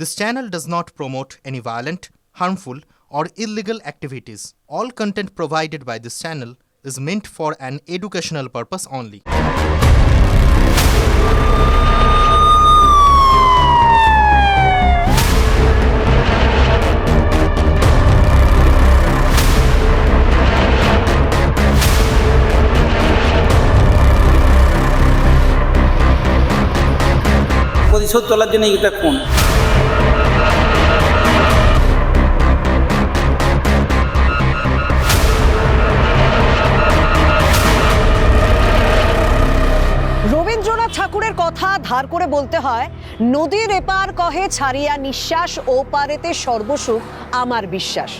This channel does not promote any violent, harmful, or illegal activities. All content provided by this channel is meant for an educational purpose only. প্রতিশোধ তোলার জন্য এটা খুন ধার করে বলতে হয়, নদীর এপার কহে ছাড়িয়া নিঃশ্বাস, ও পারেতে সর্বসুখ আমার বিশ্বাস।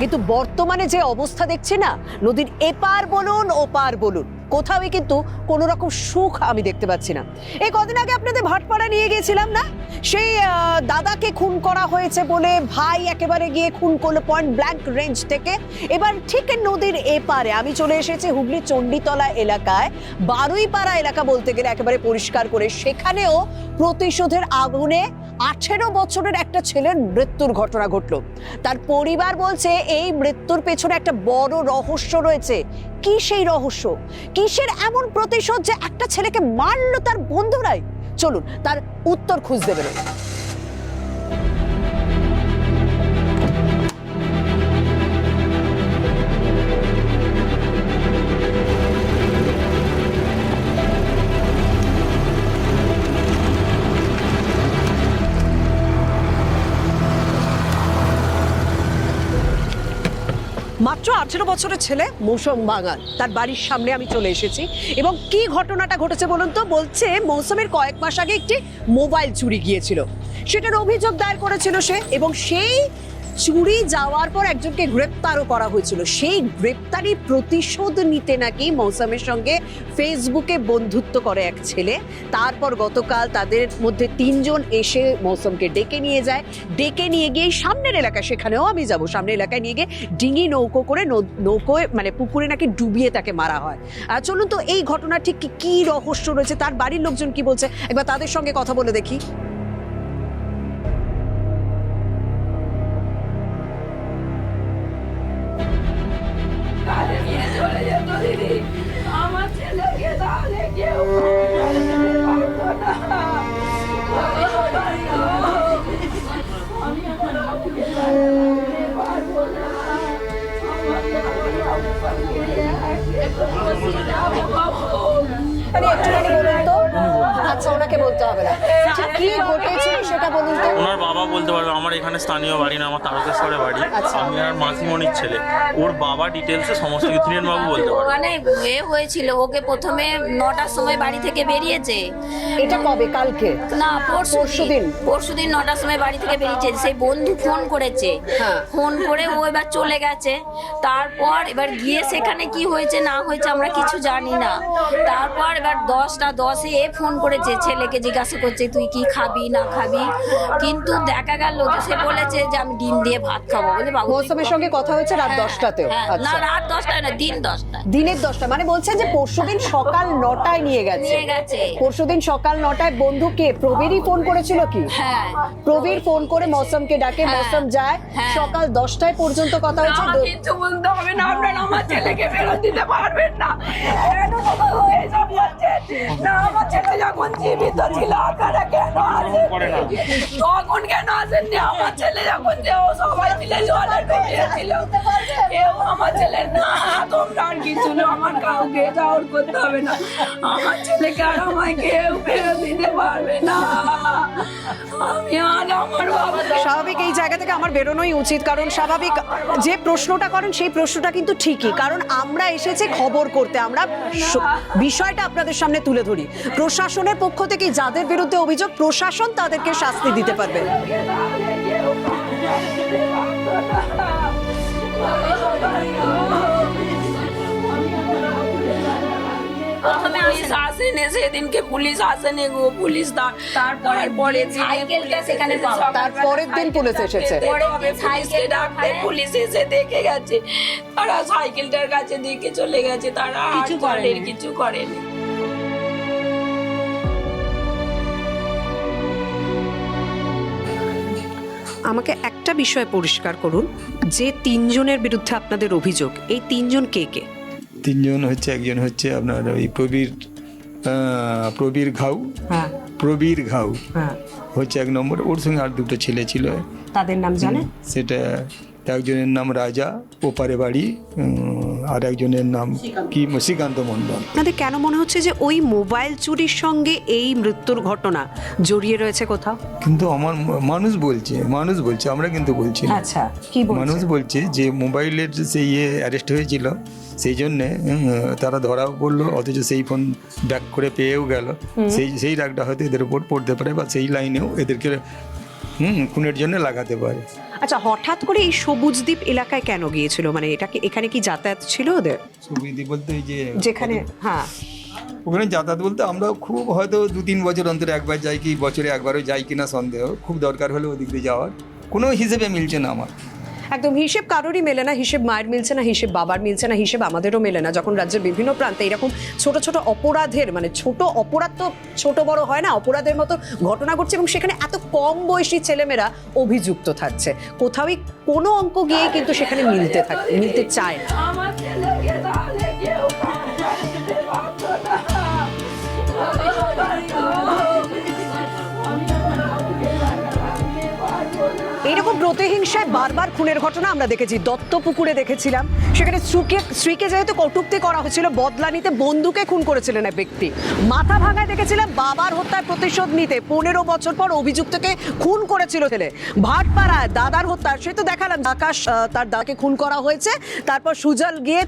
কিন্তু বর্তমানে যে অবস্থা দেখছি না, নদীর এপার বলুন, ওপার বলুন কোথাওই কিন্তু কোনো রকম সুখ আমি দেখতে পাচ্ছি না। এই কদিন আগে আপনাদের ভাটপাড়া নিয়ে গিয়েছিলাম না? সেই দাদাকে খুন করা হয়েছে বলে ভাই একেবারে গিয়ে খুন করল পয়েন্ট ব্ল্যাঙ্ক রেঞ্জ থেকে। এবার ঠিক নদীর এপারে আমি চলে এসেছি হুগলি চণ্ডীতলা এলাকায়। বারুইপাড়া এলাকা বলতে গেলে একেবারে পরিষ্কার করে। সেখানেও প্রতিশোধের আগুনে আঠেরো বছরের একটা ছেলের মৃত্যুর ঘটনা ঘটলো। তার পরিবার বলছে, এই মৃত্যুর পেছনে একটা বড় রহস্য রয়েছে। কি সেই রহস্য? কিসের এমন প্রতিশোধ যে একটা ছেলেকে মারলো তার বন্ধুরাই? চলুন, তার উত্তর খুঁজতে বেরোয় মাত্র আঠেরো বছরের ছেলে মৌসুম বাঙাল তার বাড়ির সামনে আমি চলে এসেছি। এবং কি ঘটনাটা ঘটেছে বলুন তো? বলছে, মৌসুমের কয়েক মাস আগে একটি মোবাইল চুরি গিয়েছিল। সেটার অভিযোগ দায়ের করেছিল সে এবং সেই চুরি যাওয়ার পর একজনকে গ্রেপ্তারও করা হয়েছিল। সেই গ্রেপ্তারি প্রতিশোধ নিতে নাকি মৌসুমের সঙ্গে ফেসবুকে বন্ধুত্ব করে এক ছেলে। তারপর গতকাল তাদের মধ্যে তিনজন এসে মৌসুমকে ডেকে নিয়ে যায়। ডেকে নিয়ে গিয়ে সামনের এলাকায়, সেখানেও আমি যাব, সামনের এলাকায় নিয়ে গিয়ে ডিঙি নৌকো করে নৌকোয় মানে পুকুরে নাকি ডুবিয়ে তাকে মারা হয়। আর চলুন তো এই ঘটনা ঠিক কি রহস্য রয়েছে? তার বাড়ির লোকজন কি বলছে? একবার তাদের সঙ্গে কথা বলে দেখি। ওনার বাবা বলতে পারবে আমার এখানে স্থানীয় বাড়ি না আমার তারকেশ্বরে বাড়ি। আচ্ছা। আমি আর মাসিমণির ছেলে। ওর বাবা ডিটেলসে সমস্ত কিছু। ত্রিয়ন বাবু বলতে পারবে মানে এ হয়েছিল ওকে প্রথমে নটার সময় বাড়ি থেকে বেরিয়েছে। এটা কবে? কালকে? না পরশু পরশুদিন। দিন পরশু দিন নটার সময় বাড়ি থেকে বেরিয়েছে। সেই বন্ধু ফোন করেছে। হ্যাঁ। ফোন করে ও এবার চলে গেছে। তারপর এবার গিয়ে সেখানে কি হয়েছে না হয়েছে আমরা কিছু জানি না। তারপর এবার দশটা দশে এ ফোন করেছে ছেলেকে জিজ্ঞাসা করছে তুই কি খাবি না খাবি? কিন্তু দেখা গেল যে সে বলেছে যে আমি ডিম দিয়ে ভাত খাব বলে বাবু মৌসুমের সঙ্গে কথা হয়েছে রাত হ্যাঁ, দশটাতেও। হ্যাঁ, না আচ্ছা। রাত দশটায় না দিন দশটায়। দিনের দশটা মানে বলছেন যে পরশুদিন সকাল নটায় নিয়ে গেছে। নিয়ে গেছে। পরশুদিন সকাল নটায় বন্ধু কে? প্রবীরই ফোন করেছিল কি? হ্যাঁ। প্রবীর ফোন করে মৌসুমকে ডাকে হ্যাঁ, মৌসুম যায় হ্যাঁ। সকাল দশটায় পর্যন্ত কথা হয়েছে না, কিচ্ছু বলতে হবে না আপনারা আমার ছেলেকে ফেরত দিতে পারবেন না। কেন বাবা এসব বলছেন? না আমার ছেলে যখন জীবিত ছিল আপনারা কেন আসেননি তখন কেন আমার কাউকে করতে হবে না। আমার কেউ দিতে পারবে না। স্বাভাবিক, এই জায়গা থেকে আমার বেরোনোই উচিত, কারণ স্বাভাবিক যে প্রশ্নটা করেন, সেই প্রশ্নটা কিন্তু ঠিকই। কারণ আমরা এসেছি খবর করতে, আমরা বিষয়টা আপনাদের সামনে তুলে ধরি। প্রশাসনের পক্ষ থেকে যাদের বিরুদ্ধে অভিযোগ, প্রশাসন তাদেরকে শাস্তি দিতে পারবে। আসেনি। সেদিনকে পুলিশ আসেনি গো পুলিশ তারপরে পরে সাইকেলটা সেখানে। তারপরের দিন পুলিশ এসেছে। পুলিশকে ডাকতে পুলিশ এসে দেখে গেছে। তারা সাইকেলটার কাছে দেখে চলে গেছে তারা কিছু করেন। কিছু করেনি। আমাকে একটা বিষয় পরিষ্কার করুন যে তিনজনের বিরুদ্ধে আপনাদের অভিযোগ এই তিনজন কে কে? তিনজন হচ্ছে একজন হচ্ছে আপনার ওই প্রবীর প্রবীর ঘাউ। হ্যাঁ। প্রবীর ঘাউ হ্যাঁ। হচ্ছে এক নম্বর ওর সঙ্গে আর দুটো ছেলে ছিল। তাদের নাম জানেন? সেটা একজনের নাম রাজা ওপারে বাড়ি আর একজনের নাম কি? শ্রীকান্ত মণ্ডল। আপনাদের কেন মনে হচ্ছে যে ওই মোবাইল চুরির সঙ্গে এই মৃত্যুর ঘটনা জড়িয়ে রয়েছে কোথাও? কিন্তু আমার মানুষ বলছে মানুষ বলছে আমরা কিন্তু বলছি আচ্ছা কি মানুষ বলছে যে মোবাইলের যে সেই ইয়ে অ্যারেস্ট হয়েছিল সেই জন্যে তারা ধরাও পড়ল অথচ সেই ফোন ব্যাক করে পেয়েও গেল। সেই সেই রাগটা হয়তো এদের উপর পড়তে পারে বা সেই লাইনেও এদেরকে হুম খুনের জন্য লাগাতে পারে। আচ্ছা হঠাৎ করে এই সবুজ দ্বীপ এলাকায় কেন গিয়েছিল? মানে এটা কি এখানে কি যাতায়াত ছিল ওদের? সবুজ দ্বীপ বলতে ওই যে যেখানে হ্যাঁ। ওখানে যাতায়াত বলতে আমরা খুব হয়তো দু তিন বছর অন্তরে একবার যাই কি বছরে একবারও যাই কিনা সন্দেহ। খুব দরকার হলে ওদিক দিয়ে যাওয়ার। কোনো হিসেবে মিলছে না আমার। একদম হিসেব কারোরই মেলে না, হিসেব মায়ের মিলছে না, হিসেব বাবার মিলছে না, হিসেব আমাদেরও মেলে না। যখন রাজ্যের বিভিন্ন প্রান্তে এরকম ছোট ছোট অপরাধের মানে ছোট অপরাধ তো ছোট বড় হয় না, অপরাধের মতো ঘটনা ঘটছে এবং সেখানে এত কম বয়সী ছেলেমেয়েরা অভিযুক্ত থাকছে। কোথাওই কোনো অঙ্ক গিয়ে কিন্তু সেখানে মিলতে থাকে মিলতে চায় না। প্রতিহিংসায় বারবার খুনের ঘটনা আমরা দেখেছি। দত্তপুকুরে দেখেছিলাম। সেখানে স্ত্রীকে শ্রীকে যেহেতু কটুক্তি করা হয়েছিল বদলা নিতে বন্ধুকে খুন করেছিলেন এক ব্যক্তি। মাথা ভাঙায় দেখেছিলাম বাবার হত্যার প্রতিশোধ নিতে পনেরো বছর পর অভিযুক্তকে খুন করেছিল ছেলে। ভাটপাড়ায় দাদার হত্যা সে তো দেখালাম, আকাশ তার দাকে খুন করা হয়েছে। তারপর সুজল গিয়ে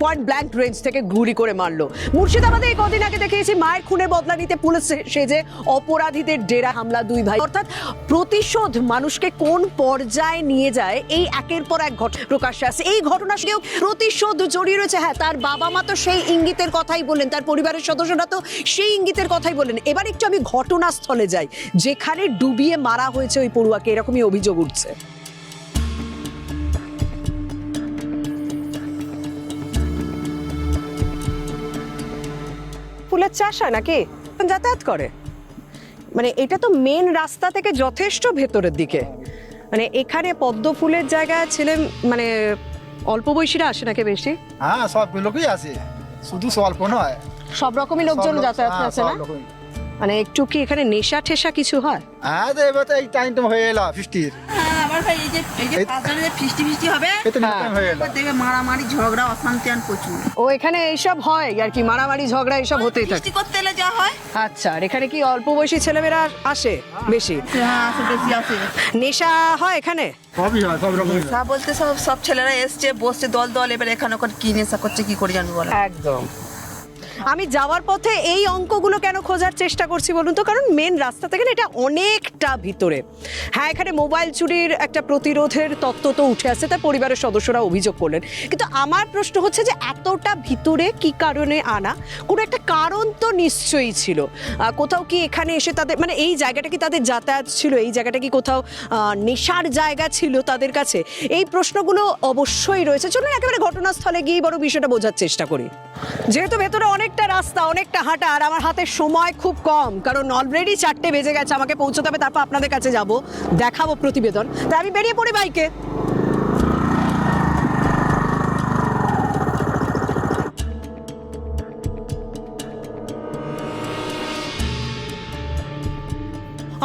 পয়েন্ট ব্ল্যাঙ্ক রেঞ্জ থেকে গুলি করে মারলো। মুর্শিদাবাদে এই কদিন আগে দেখিয়েছি, মায়ের খুনের বদলা নিতে পুলিশ সেজে অপরাধীদের ডেরা হামলা দুই ভাই। অর্থাৎ প্রতিশোধ মানুষকে কোন পর্যায়ে নিয়ে যায়, এই একের পর এক ঘটনা প্রকাশ্যে আসে। এই ঘটনা সঙ্গেও প্রতিশোধ জড়িয়ে রয়েছে। হ্যাঁ তার বাবা মা তো সেই ইঙ্গিতের কথাই বললেন, তার পরিবারের সদস্যরা তো সেই ইঙ্গিতের কথাই বললেন। এবার একটু আমি ঘটনাস্থলে যাই, যেখানে ডুবিয়ে মারা হয়েছে ওই পড়ুয়াকে, এরকমই অভিযোগ উঠছে। ফুলের চাষ হয় নাকি? যাতায়াত করে। মানে এটা তো মেন রাস্তা থেকে যথেষ্ট ভেতরের দিকে। মানে এখানে পদ্ম ফুলের জায়গায় ছেলে মানে অল্প বয়সীরা আসে নাকি বেশি? হ্যাঁ সব লোকই আছে শুধু স্বল্প নয়। সব রকমই লোকজন যাতায়াত হ্যাঁ, আছে না? মানে একটু কি এখানে নেশা ঠেসা কিছু হয়? হ্যাঁ তো এবার তো এই টাইম হয়ে এলো ফিস্টির ভাই এই যে এই যে পাঁচজনের যে ফিস্টি ফিস্টি হবে এই তো টাইম এলো এবার দেখবে মারামারি ঝগড়া অশান্তি আর প্রচুর। ও এখানে এইসব হয় আর কি মারামারি ঝগড়া এইসব হতেই থাকে। ফিস্টি করতে এলে যা হয়। আচ্ছা আর এখানে কি অল্প বয়সী ছেলেমেয়েরা আসে বেশি? হ্যাঁ আসে বেশি আসে। নেশা হয় এখানে? সবই হয় সব রকম তা বলতে সব সব ছেলেরা এসছে বসছে দল দল এবার এখানে ওখানে কি নেশা করছে কি করে জানব বলো? একদম। আমি যাওয়ার পথে এই অঙ্কগুলো কেন খোঁজার চেষ্টা করছি বলুন তো? কারণ মেন রাস্তা থেকে না এটা অনেকটা ভিতরে। হ্যাঁ এখানে মোবাইল চুরির একটা প্রতিরোধের তত্ত্ব তো উঠে আসছে তার পরিবারের সদস্যরা অভিযোগ করলেন। কিন্তু আমার প্রশ্ন হচ্ছে যে এতটা ভিতরে কি কারণে আনা? কোনো একটা কারণ তো নিশ্চয়ই ছিল। কোথাও কি এখানে এসে তাদের মানে এই জায়গাটা কি তাদের যাতায়াত ছিল? এই জায়গাটা কি কোথাও নেশার জায়গা ছিল তাদের কাছে? এই প্রশ্নগুলো অবশ্যই রয়েছে। চলুন একেবারে ঘটনাস্থলে গিয়ে বড় বিষয়টা বোঝার চেষ্টা করি। যেহেতু ভেতরে অনেকটা রাস্তা, অনেকটা হাঁটা, আর আমার হাতে সময় খুব কম, কারণ অলরেডি চারটে বেজে গেছে, আমাকে পৌঁছতে হবে, তারপর আপনাদের কাছে যাব, দেখাবো প্রতিবেদন। তাই আমি বেরিয়ে পড়ি বাইকে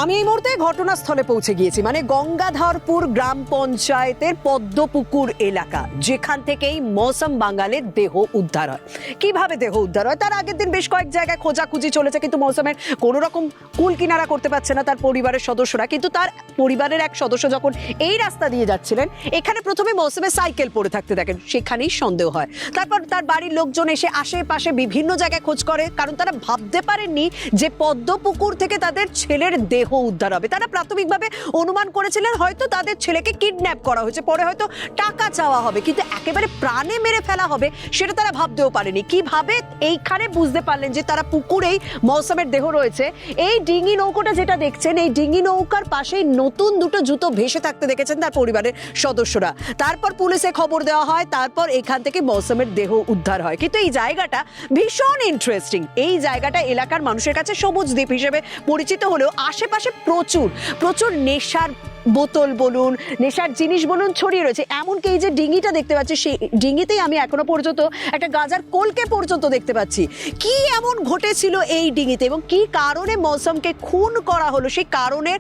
আমি এই মুহূর্তে ঘটনাস্থলে পৌঁছে গিয়েছি মানে গঙ্গাধরপুর গ্রাম পঞ্চায়েতের পদ্মপুকুর এলাকা, যেখান থেকেই মৌসম বাঙ্গালের দেহ উদ্ধার হয়। কীভাবে দেহ উদ্ধার হয়? তার আগের দিন বেশ কয়েক জায়গায় খোঁজাখুঁজি চলেছে, কিন্তু মৌসুমের কোনো রকম কুল কিনারা করতে পারছে না তার পরিবারের সদস্যরা। কিন্তু তার পরিবারের এক সদস্য যখন এই রাস্তা দিয়ে যাচ্ছিলেন, এখানে প্রথমে মৌসুমে সাইকেল পড়ে থাকতে দেখেন, সেখানেই সন্দেহ হয়। তারপর তার বাড়ির লোকজন এসে আশেপাশে বিভিন্ন জায়গায় খোঁজ করে, কারণ তারা ভাবতে পারেননি যে পদ্মপুকুর থেকে তাদের ছেলের দেহ উদ্ধার হবে। তারা প্রাথমিকভাবে অনুমান করেছিলেন হয়তো তাদের ছেলেকে কিডন্যাপ করা হয়েছে, পরে হয়তো টাকা চাওয়া হবে, কিন্তু একেবারে প্রাণে মেরে ফেলা হবে সেটা তারা ভাবতেও পারেনি। কীভাবে? এইখানে বুঝতে পারলেন যে তারা পুকুরেই মৌসুমের দেহ রয়েছে। এই ডিঙি নৌকোটা যেটা দেখছেন, এই ডিঙি নৌকার পাশেই নতুন দুটো জুতো ভেসে থাকতে দেখেছেন তার পরিবারের সদস্যরা। তারপর পুলিশে খবর দেওয়া হয়, তারপর এখান থেকে মৌসুমের দেহ উদ্ধার হয়। কিন্তু এই জায়গাটা ভীষণ ইন্টারেস্টিং এই জায়গাটা এলাকার মানুষের কাছে সবুজ দ্বীপ হিসেবে পরিচিত হলেও আশেপাশে প্রচুর প্রচুর নেশার বোতল বলুন, নেশার জিনিস বলুন, ছড়িয়ে রয়েছে। এমনকি এই যে ডিঙিটা দেখতে পাচ্ছি, সেই ডিঙিতেই আমি এখনও পর্যন্ত একটা গাজার কোলকে পর্যন্ত দেখতে পাচ্ছি। কি এমন ঘটেছিল এই ডিঙিতে এবং কি কারণে মৌসুমকে খুন করা হলো? সেই কারণের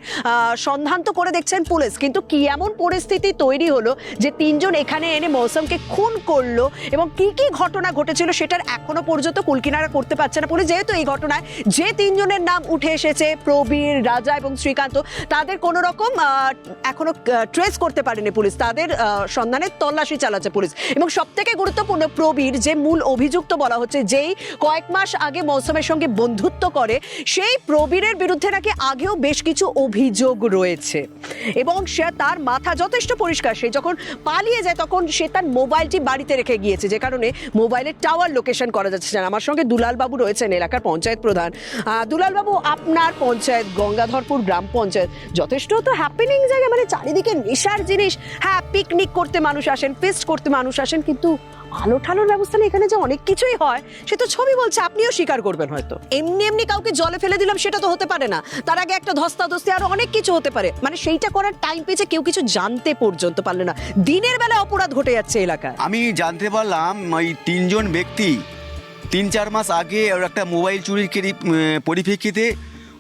সন্ধান তো করে দেখছেন পুলিশ। কিন্তু কি এমন পরিস্থিতি তৈরি হলো যে তিনজন এখানে এনে মৌসুমকে খুন করল এবং কি কি ঘটনা ঘটেছিল সেটার এখনও পর্যন্ত কুলকিনারা করতে পারছে না পুলিশ। যেহেতু এই ঘটনায় যে তিনজনের নাম উঠে এসেছে, প্রবীর, রাজা এবং শ্রীকান্ত, তাদের কোনো রকম এখনও ট্রেস করতে পারেনি পুলিশ। তাদের সন্ধানে তল্লাশি চালাচ্ছে পুলিশ। এবং সব থেকে গুরুত্বপূর্ণ প্রবীর যে মূল অভিযুক্ত বলা হচ্ছে যেই কয়েক মাস আগে মৌসুমের সঙ্গে বন্ধুত্ব করে সেই প্রবীরের বিরুদ্ধে নাকি আগেও বেশ কিছু অভিযোগ রয়েছে। এবং সে তার মাথা যথেষ্ট পরিষ্কার। সে যখন পালিয়ে যায় তখন সে তার মোবাইলটি বাড়িতে রেখে গিয়েছে। যে কারণে মোবাইলের টাওয়ার লোকেশন করা যাচ্ছে। না আমার সঙ্গে দুলালবাবু রয়েছেন এলাকার পঞ্চায়েত প্রধান। আহ, দুলাল বাবু আপনার পঞ্চায়েত গঙ্গাধরপুর গ্রাম পঞ্চায়েত যথেষ্ট তো হ্যাপিনিং জায়গা মানে চারিদিকে নেশার জিনিস। হ্যাঁ পিকনিক করতে মানুষ আসেন ফেস্ট করতে মানুষ আসেন, কিন্তু আলো ঠালোর ব্যবস্থা নেই এখানে যে অনেক কিছুই হয়, সে তো ছবি বলছে, আপনিও স্বীকার করবেন হয়তো। এমনি এমনি কাউকে জলে ফেলে দিলাম, সেটা তো হতে পারে না। তার আগে একটা ধস্তাধস্তি, আরও অনেক কিছু হতে পারে। মানে সেইটা করার টাইম পেয়েছে কেউ কিছু জানতে পর্যন্ত পারলে না। দিনের বেলা অপরাধ ঘটে যাচ্ছে এলাকায়। আমি জানতে পারলাম, ওই তিনজন ব্যক্তি তিন চার মাস আগে একটা মোবাইল চুরির পরিপ্রেক্ষিতে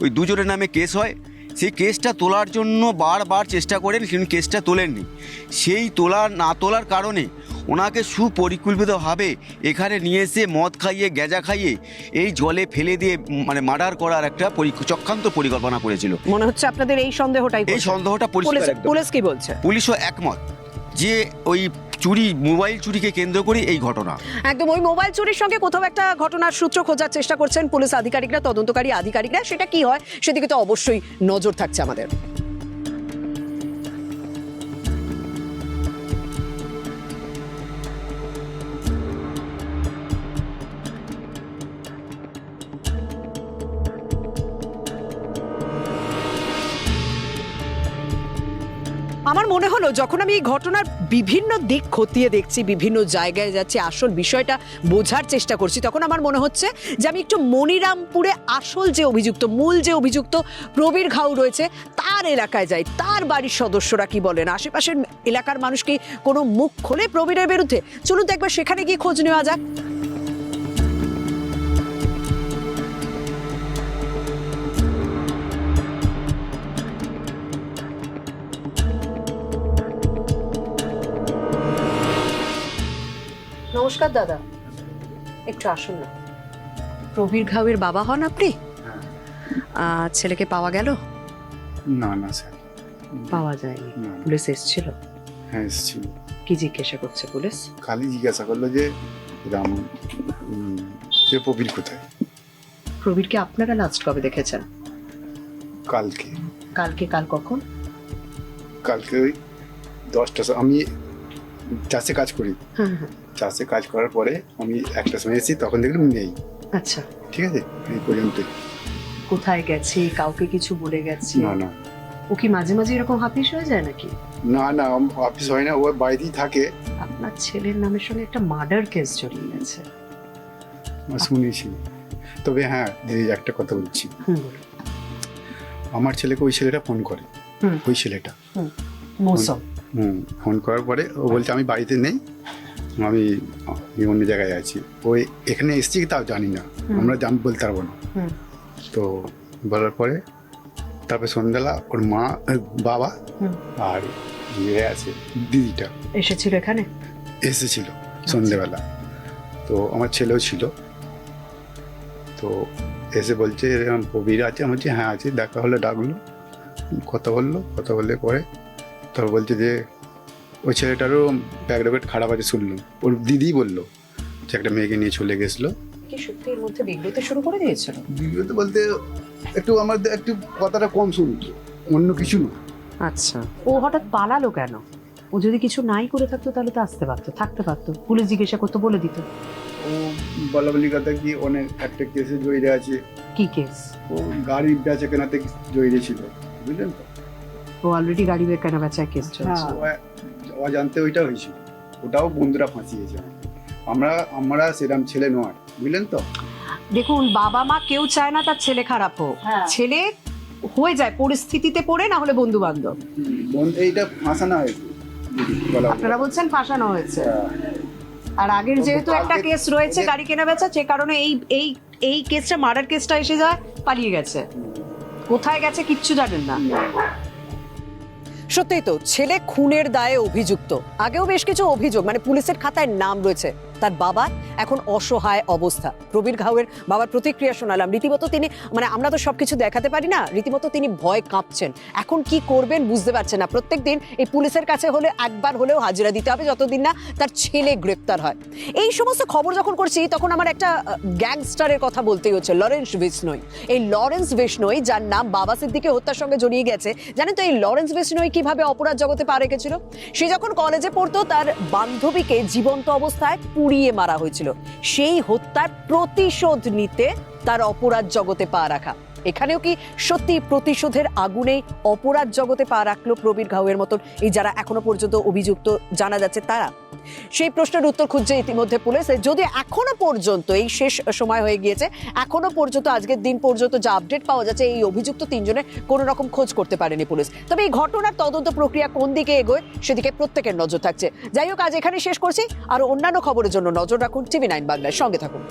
ওই দুজনের নামে কেস হয়। সেই কেসটা তোলার জন্য বারবার চেষ্টা করেন কিন্তু কেসটা তোলেননি। সেই তোলার না তোলার কারণে ওনাকে সুপরিকল্পিতভাবে এখানে নিয়ে এসে মদ খাইয়ে গেজা খাইয়ে এই জলে ফেলে দিয়ে মানে মার্ডার করার একটা চক্রান্ত পরিকল্পনা করেছিল। মনে হচ্ছে আপনাদের এই সন্দেহটাই এই সন্দেহটা। পুলিশ কি বলছে? পুলিশও একমত যে ওই চুরি, মোবাইল চুরিকে কেন্দ্র করে এই ঘটনা। একদম, ওই মোবাইল চুরির সঙ্গে কোথাও একটা ঘটনার সূত্র খোঁজার চেষ্টা করছেন পুলিশ আধিকারিকরা, তদন্তকারী আধিকারিকরা। সেটা কি হয়? সেদিকে তো অবশ্যই নজর থাকছে আমাদের। মনে হলো যখন আমি এই ঘটনার বিভিন্ন দিক খতিয়ে দেখছি, বিভিন্ন জায়গায় যাচ্ছি, আসল বিষয়টা বোঝার চেষ্টা করছি, তখন আমার মনে হচ্ছে যে আমি একটু মনিরামপুরে আসল যে অভিযুক্ত, মূল যে অভিযুক্ত প্রবীর ঘাউ রয়েছে, তার এলাকায় যাই, তার বাড়ির সদস্যরা কি বলেন? আশেপাশের এলাকার মানুষ কি কোনো মুখ খোলে প্রবীরের বিরুদ্ধে? চলুন তো একবার সেখানে গিয়ে খোঁজ নেওয়া যাক। নমস্কার দাদা। একটু আসুন না। প্রবীর ঘাউয়ের বাবা হন আপনি? আহ, ছেলেকে পাওয়া গেল? না না স্যার। পাওয়া যায়নি। পুলিশ এসেছিল? হ্যাঁ এসেছিল। কি জিজ্ঞাসা করছে পুলিশ? খালি জিজ্ঞাসা করল যে রাম যে প্রবীর কোথায়? প্রবীরকে আপনারা লাস্ট কবে দেখেছেন? কালকে। কালকে কাল কখন? কালকে ওই দশটা আমি চাষে কাজ করি। হ্যাঁ হ্যাঁ। চাষে কাজ করার পরে আমি একটা সময় এসেছি তখন দেখলাম নেই। আচ্ছা। ঠিক আছে? এই পর্যন্ত কোথায় গেছে কাউকে কিছু বলে গেছে? না না। ও কি মাঝে মাঝে এরকম হাফিস হয়ে যায় নাকি? না না অফিস হয় না ও বাড়িতেই থাকে। আপনার ছেলের নামের সঙ্গে একটা মার্ডার কেস জড়িয়ে গেছে। শুনেছি। তবে হ্যাঁ দিদি একটা কথা বলছি। আমার ছেলেকে ওই ছেলেটা ফোন করে। ওই ছেলেটা। মৌসুম। হুম ফোন করার পরে ও বলছে আমি বাড়িতে নেই। আমি আমি অন্য জায়গায় আছি। ওই এখানে এসছি কি তাও জানি না। আমরা জান বলতে পারব না। তো বলার পরে তারপরে সন্ধ্যাবেলা ওর মা বাবা আর ইয়ে আছে দিদিটা। এসেছিল এখানে? এসেছিল সন্ধ্যেবেলা। তো আমার ছেলেও ছিল। তো এসে বলছে এরকম প্রবীর আছে? আমি বলছি হ্যাঁ আছে। দেখা হলে ডাকলো। কথা বলল। কথা বললে পরে তারপর বলছে যে ওই ছেলেটারও ব্যাকগ্রাউন্ড খারাপ আছে শুনলো। ওর দিদি বলল যে একটা মেয়েকে নিয়ে চলে গেছিল। কি সত্যি এর মধ্যে বিগ্রতে শুরু করে দিয়েছিল বিগত বলতে একটু আমার একটু কথাটা কম শুনতো অন্য কিছু না। আচ্ছা। ও হঠাৎ পালালো কেন? ও যদি কিছু নাই করে থাকতো তাহলে তো আসতে পারতো থাকতে পারতো। পুলিশ জিজ্ঞাসা করতো বলে দিত। ও বলা বলি কথা কি অনেক একটা কেসে জড়িয়ে আছে? কি কেস? ও গাড়ি বেচা কেনাতে জড়িয়ে ছিল। বুঝলেন তো? ও অলরেডি গাড়ি বের কেনা বেচায় কেস চলছে। ও- অজান্তে ওইটা হয়েছিল। ওটাও বন্ধুরা ফাঁসিয়েছে। আমরা আমরা সেরাম ছেলে নয়। বুঝলেন তো? দেখুন বাবা মা কেউ চায় না তার ছেলে খারাপ হোক। হ্যাঁ। ছেলে হয়ে যায় পরিস্থিতিতে পড়ে না হলে বন্ধু বান্ধব এইটা ফাঁসানো হয়েছে। আপনারা বলছেন ফাঁসানো হয়েছে। আর আগের যেহেতু একটা কেস রয়েছে গাড়ি কেনা বেচা সে কারণে এই এই এই কেসটা মার্ডার কেসটা এসে যায় পালিয়ে গেছে। কোথায় গেছে কিচ্ছু জানেন না। সত্যিই তো, ছেলে খুনের দায়ে অভিযুক্ত। আগেও বেশ কিছু অভিযোগ মানে পুলিশের খাতায় নাম রয়েছে। তার বাবা এখন অসহায় অবস্থা। প্রবীর ঘাউয়ের বাবার প্রতিক্রিয়া শোনালাম। রীতিমতো তিনি মানে আমরা তো সবকিছু দেখাতে পারি না, রীতিমতো তিনি ভয় কাঁপছেন। এখন কি করবেন বুঝতে পারছেন না। প্রত্যেক দিন এই পুলিশের কাছে হলে একবার হলেও হাজিরা দিতে হবে, যতদিন না তার ছেলে গ্রেপ্তার হয়। এই সমস্ত খবর যখন করছি, তখন আমার একটা গ্যাংস্টারের কথা বলতেই হচ্ছে, লরেন্স বিষ্ণই। এই লরেন্স বিষ্ণই, যার নাম বাবা সিদ্দিকে হত্যার সঙ্গে জড়িয়ে গেছে, জানেন তো এই লরেন্স বিষ্ণই কীভাবে অপরাধ জগতে পা রেখেছিল? সে যখন কলেজে পড়তো, তার বান্ধবীকে জীবন্ত অবস্থায় পুড়িয়ে মারা হয়েছিল। সেই হত্যার প্রতিশোধ নিতে তার অপরাধ জগতে পা রাখা। এখানেও কি সত্যি প্রতিশোধের আগুনে অপরাধ জগতে পা রাখল প্রবীর ঘাউয়ের মতন? এই যারা এখনও পর্যন্ত অভিযুক্ত জানা যাচ্ছে তারা। সেই প্রশ্নের উত্তর খুঁজছে ইতিমধ্যে পুলিশ। যদি এখনও পর্যন্ত, এই শেষ সময় হয়ে গিয়েছে, এখনও পর্যন্ত, আজকের দিন পর্যন্ত যা আপডেট পাওয়া যাচ্ছে, এই অভিযুক্ত তিনজনে কোনো রকম খোঁজ করতে পারেনি পুলিশ। তবে এই ঘটনার তদন্ত প্রক্রিয়া কোন দিকে এগোয়, সেদিকে প্রত্যেকের নজর থাকছে। যাই হোক, আজ এখানে শেষ করছি। আর অন্যান্য খবরের জন্য নজর রাখুন টিভি নাইন বাংলার সঙ্গে থাকুন।